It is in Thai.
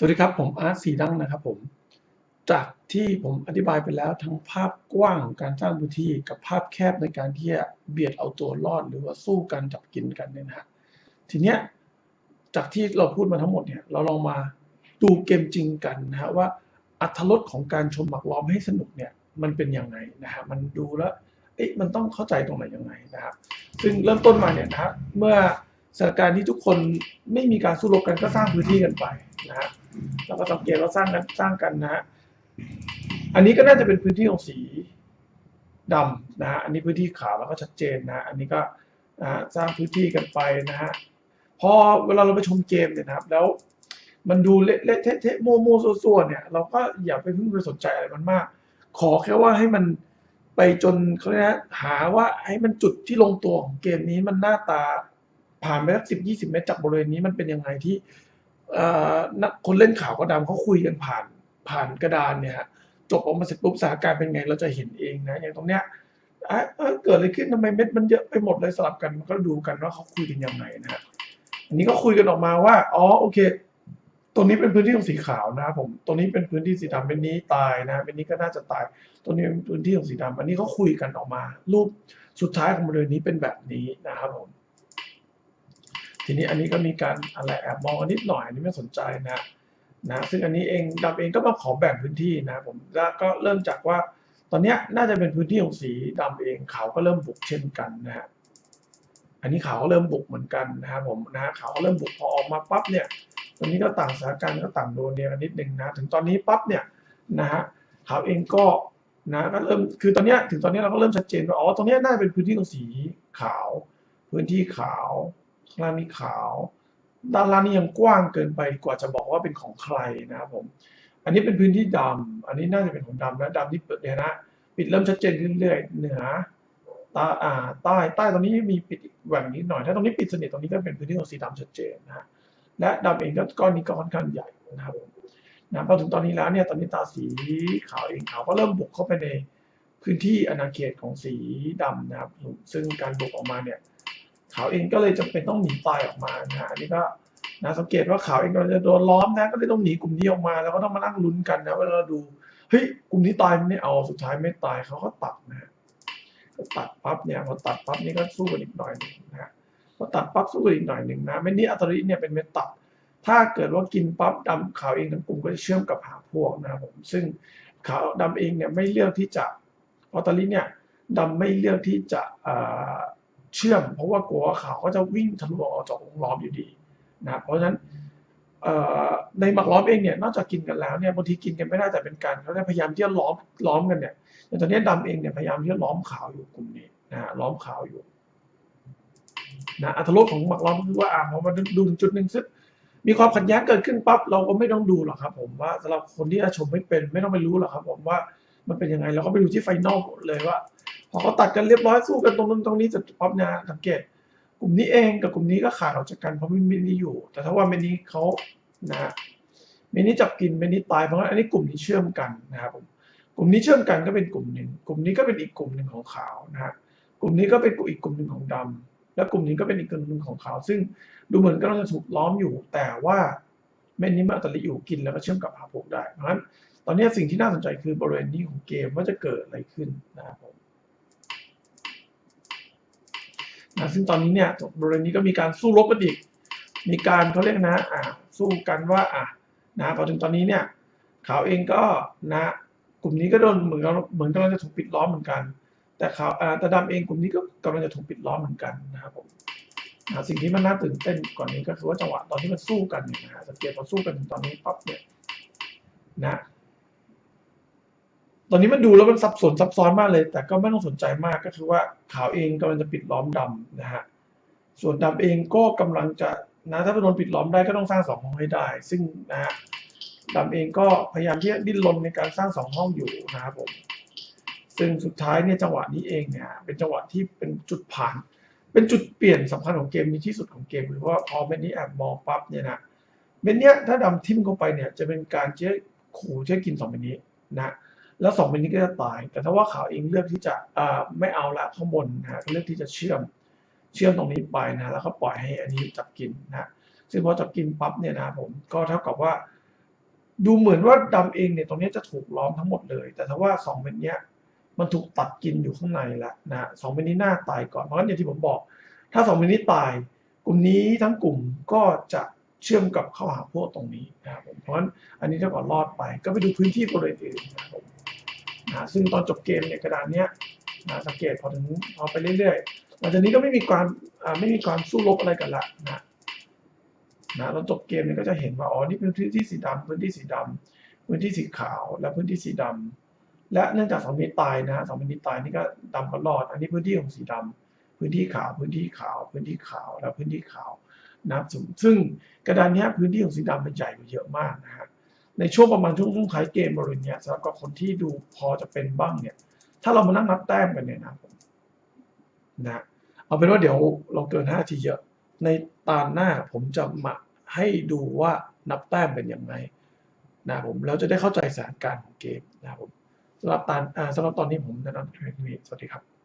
สวัสดีครับ ผมอาร์ตสีดังนะครับผม จากที่ผมอธิบายไปแล้วทั้งภาพกว้างของการสร้างพื้นที่กับภาพแคบในการที่จะเบียดเอาตัวรอดหรือว่าสู้กันจับกินกันเนี่ยนะฮะทีเนี้ยจากที่เราพูดมาทั้งหมดเนี่ยเราลองมาดูเกมจริงกันนะฮะว่าอัตรสของการชมหมักล้อมให้สนุกเนี่ยมันเป็นยังไงนะฮะมันดูแล้วเอ๊ะมันต้องเข้าใจตรงไหนยังไงนะครับซึ่งเริ่มต้นมาเนี่ยนะฮะเมื่อสถานการณ์ที่ทุกคนไม่มีการสู้รบกันก็สร้างพื้นที่กันไปนะฮะ เราก็สังเกตว่าสร้างกันสร้างกันนะฮะอันนี้ก็น่าจะเป็นพื้นที่ของสีดำนะฮะอันนี้พื้นที่ขาวแล้วก็ชัดเจนนะอันนี้ก็นะสร้างพื้นที่กันไปนะฮะพอเวลาเราไปชมเกมเนี่ยนะครับ แล้วมันดูเละเทะเทะโมโมซัวซัวเนี่ย เราก็อย่าไปพิ่งไปสนใจอะไรมันมาก ขอแค่ว่าให้มันไปจนเขาเรียกนะหาว่าให้มันจุดที่ลงตัวของเกมนี้มันหน้าตาผ่านไปสักสิบยี่สิบเมตรจากบริเวณนี้มันเป็นยังไงที่ นักคนเล่นข่าวก็ดำเขาคุยกันผ่านผ่านกระดานเนี่ยฮะจบออกมาเสร็จปุ๊บสถานการณ์เป็นไงเราจะเห็นเองนะอย่างตรงเนี้ยเกิดอะไรขึ้นทำไมเม็ดมันเยอะไปหมดเลยสลับกันมันก็ดูกันว่าเขาคุยกันยังไงนะฮะอันนี้ก็คุยกันออกมาว่าอ๋อโอเคตรงนี้เป็นพื้นที่ของสีขาวนะครับผมตรงนี้เป็นพื้นที่สีดำเป็นนี้ตายนะเป็นนี้ก็น่าจะตายตรงนี้เป็นพื้นที่ของสีดำอันนี้เขาคุยกันออกมา รูปสุดท้ายของบริเวณนี้เป็นแบบนี้นะครับผม ทีนี้อันนี้ก็มีการอะไรแอบมองนิดหน่อยอันนี้ไม่สนใจนะนะซึ่งอันนี้เองดำเองก็มาขอแบ่งพื้นที่นะผมแล้วก็เริ่มจากว่า ตอนนี้น่าจะเป็นพื้นที่ของสีดำเองเขาก็เริ่มบุกเช่นกันนะฮะอันนี้เขาก็เริ่มบุกเหมือนกันนะครับผมนะเขาก็เริ่มบุกพอออกมาปั๊บเนี่ยตอนนี้ก็ต่างสถานการณ์ก็ต่างโดนเนี่ยนนิดนึงนะถึงตอนนี้ปั๊บเนี่ยนะฮะเขาเองก็นะก็เริ่มคือตอนนี้ถึงตอนนี้เราก็เริ่มชัดเจนว่าอ๋อตรงนี้น่าจะเป็นพื้นที่ของสีขาว พื้นที่ขาว ล่างนี่ขาว ด้านล่างนี่ยังกว้างเกินไปกว่าจะบอกว่าเป็นของใครนะครับผม อันนี้เป็นพื้นที่ดำอันนี้น่าจะเป็นของดำนะดำที่เปิดเนี่ยนะ ปิดเริ่มชัดเจนขึ้นเรื่อยเหนือตาอ่าใต้ใต้ตรงนี้มีปิดแหว่งนิดหน่อย ถ้าตรงนี้ปิดสนิทตรงนี้ก็เป็นพื้นที่ของสีดำชัดเจนนะฮะและดำเองก็ก้อนนี้ก็ค่อนข้างใหญ่นะครับผมนะพอถึงตอนนี้แล้วเนี่ยตอนนี้ตาสีขาวเองขาวก็เริ่มบุกเข้าไปในพื้นที่อาณาเขตของสีดำนะครับ ซึ่งการบุกออกมาเนี่ย ขาวเองก็เลยจำเป็นต้องหนีตายออกมานะฮะอันนี้ก็นะสังเกตว่าขาวเองก็จะโดนล้อมนะก็เลยต้องหนีกลุ่มนี้ออกมา แล้วก็ต้องมานั่งลุ้นกันนะเวลาเราดูเฮ้ยกลุ่มนี้ตายมันไม่เอาสุดท้ายไม่ตายเขาก็ตัดนะฮะก็ตัดปั๊บเนี่ยพอตัดปั๊บนี่ก็สู้กันอีกหน่อยหนึงนะพอตัดปั๊บสู้กันอีกหน่อยหนึ่งนะเม็ดนี้อัตริเนี่ยเป็นเม็ดตัด ถ้าเกิดว่ากินปั๊บดำขาวเองทั้งกลุ่มก็จะเชื่อมกับหาพวกนะผมซึ่งขาวดำเองเนี่ยไม่เลือกที่จะอัตริเนี่ยดำไม่เลือกที่จะอ่า เชื่อม เพราะว่ากลัวว่าขาวก็จะวิ่งทะลุออกจากวงล้อมอยู่ดีนะเพราะฉะนั้นในหมักล้อมเองเนี่ยนอกจากกินกันแล้วเนี่ยบางทีกินกันไม่ได้แต่เป็นการเขาพยายามที่จะล้อมล้อมกันเนี่ยอย่างตอนนี้ดำเองเนี่ยพยายามที่จะล้อมขาวอยู่กลุ่มนี้นะล้อมขาวอยู่นะอัตรสของหมักล้อมคือว่าอ่าพอมาดูถึงจุดหนึ่งซึ่งมีความขัดแย้งเกิดขึ้นปั๊บเราก็ไม่ต้องดูหรอกครับ ผมว่าสำหรับคนที่ชมไม่เป็นไม่ต้องไปรู้หรอกครับ ผมว่ามันเป็นยังไงเราก็ไปดูที่ไฟนอลเลยว่า พอเขาตัดกันเรียบร้อยสู้กันตรงนั้นตรงนี้เสร็จปั๊บนะสังเกต กลุ่มนี้เองกับกลุ่มนี้ก็ขาดออกจากกันเพราะไม่มีนี้อยู่ แต่ถ้าว่าเมนี้เขานะเมนี้จับกินเมนี้ตายเพราะงั้นอันนี้กลุ่มนี้เชื่อมกันนะครับผมกลุ่มนี้เชื่อมกันก็เป็นกลุ่มหนึ่งกลุ่มนี้ก็เป็นอีกกลุ่มหนึ่งของขาวนะฮะกลุ่มนี้ก็เป็นอีกกลุ่มหนึ่งของดำและกลุ่มนี้ก็เป็นอีกกลุ่มหนึ่งของขาว ซึ่งดูเหมือนกำลังจะถูกล้อมอยู่ แต่ว่าเมนี้มันอัตลิอยู่กินแล้วก็เชื่อมกับหาพวกได้เพราะฉะนั้นตอนนี้สิ่งที่น่าสนใจคือบริเวณนี้ของเกมว่าจะเกิดอะไรขึ้นนะครับผม นะ ซึ่งตอนนี้เนี่ยบริเวณนี้ก็มีการสู้รบกันอีก มีการเขาเรียกนะอ่าสู้กันว่าอะนะพอถึงตอนนี้เนี่ยเขาเองก็นะกลุ่มนี้ก็โดนเหมือนกับเหมือนกำลังจะถูกปิดล้อมเหมือนกัน แต่เขาอาแต่ดำเองกลุ่มนี้ก็กำลังจะถูกปิดล้อมเหมือนกันนะครับผมสิ่งที่มันน่าตื่นเต้นกว่อนนี้ก็คือว่าจังหวะตอนที่มันสู้กันเนี่ยนะฮะสังเกตพอสู้กันถึงตอนนี้ปั๊บเนี่ยนะ ตอนนี้มันดูแล้วมันซับซ้อนซับซ้อนมากเลย แต่ก็ไม่ต้องสนใจมากก็คือว่าขาวเองกำลังจะปิดล้อมดำนะฮะส่วนดำเองก็กำลังจะนะถ้าโดนปิดล้อมได้ก็ต้องสร้างสองห้องให้ได้ ซึ่งนะฮะดำเองก็พยายามที่จะดิ้นรนในการสร้างสองห้องอยู่นะครับผมซึ่งสุดท้ายเนี่ยจังหวะนี้เองเนี่ยเป็นจังหวะที่เป็นจุดผ่าน เป็นจุดเปลี่ยนสำคัญของเกมนี้ที่สุดของเกมคือว่าพอเม็ดนี้แอบมองปั๊บเนี่ยนะเม็ดเนี้ยถ้าดำทิ่มเข้าไปเนี่ยจะเป็นการเจ๊ขู่เจ๊กินสองเม็ดนี้นะ แล้วสองเม็ดนี้ก็จะตาย แต่ถ้าว่าขาวเองเลือกที่จะไม่เอาละข้างบนนะเลือกที่จะเชื่อมเชื่อมตรงนี้ไปนะแล้วก็ปล่อยให้อันนี้จับกินนะซึ่งพอจับกินปั๊บเนี่ยนะผมก็เท่ากับว่า ดูเหมือนว่าดำเองเนี่ยตรงนี้จะถูกล้อมทั้งหมดเลย แต่ถ้าว่าสองเม็ดเนี้ยมันถูกตัดกินอยู่ข้างในแล้วนะสองเม็ดนี้หน้าตายก่อนเพราะฉะนั้นอย่างที่ผมบอก ถ้าสองเม็ดนี้ตายกลุ่มนี้ทั้งกลุ่มก็จะเชื่อมกับเข้าหาพวกตรงนี้นะครับผมเพราะฉะนั้นอันนี้ถ้าก่อนรอดไป ก็ไปดูพื้นที่บริเวณอื่นนะะซึ่งตอนจบเกมเนี่ยกระดานเนี้ยนะสังเกตพอถึงพอไปเรื่อยๆหลังจากนี้ก็ไม่มีความไม่มีความสู้รบอะไรกันละนะนะเราจบเกมเนี่ยก็จะเห็นว่าอ๋อนี่เป็นพื้นที่สีดำพื้นที่สีดำพื้นที่สีขาวและพื้นที่สีดำและเนื่องจากสองมตรตายนะฮะสองเมตรตายนี่ก็ดำก็รอด อันนี้พื้นที่ของสีดำพื้นที่ขาวพื้นที่ขาว พื้นที่ขาวและพื้นที่ขาวนับซึ่งซึ่งกระดานเนี้ยพื้นที่ของสีดำมันใหญ่กว่าเยอะมากนะฮะ ในช่วงประมาณช่วงช่วงท้ายเกมบริเวณนี้ยสำหรับกับคนที่ดูพอจะเป็นบ้างเนี่ย ถ้าเรามานั่งนับแต้มกันเนี่ยนะผมนะเอาเป็นว่าเดี๋ยวเราเกินห้าทีเยอะ ในตอนหน้าผมจะมาให้ดูว่านับแต้มเป็นยังไงนะผมแล้วจะได้เข้าใจสถานการณ์ของเกมนะครับผมสำหรับตอนอ่าสำหรับตอนนี้ผมแนะนำเทคนิคสวัสดีครับ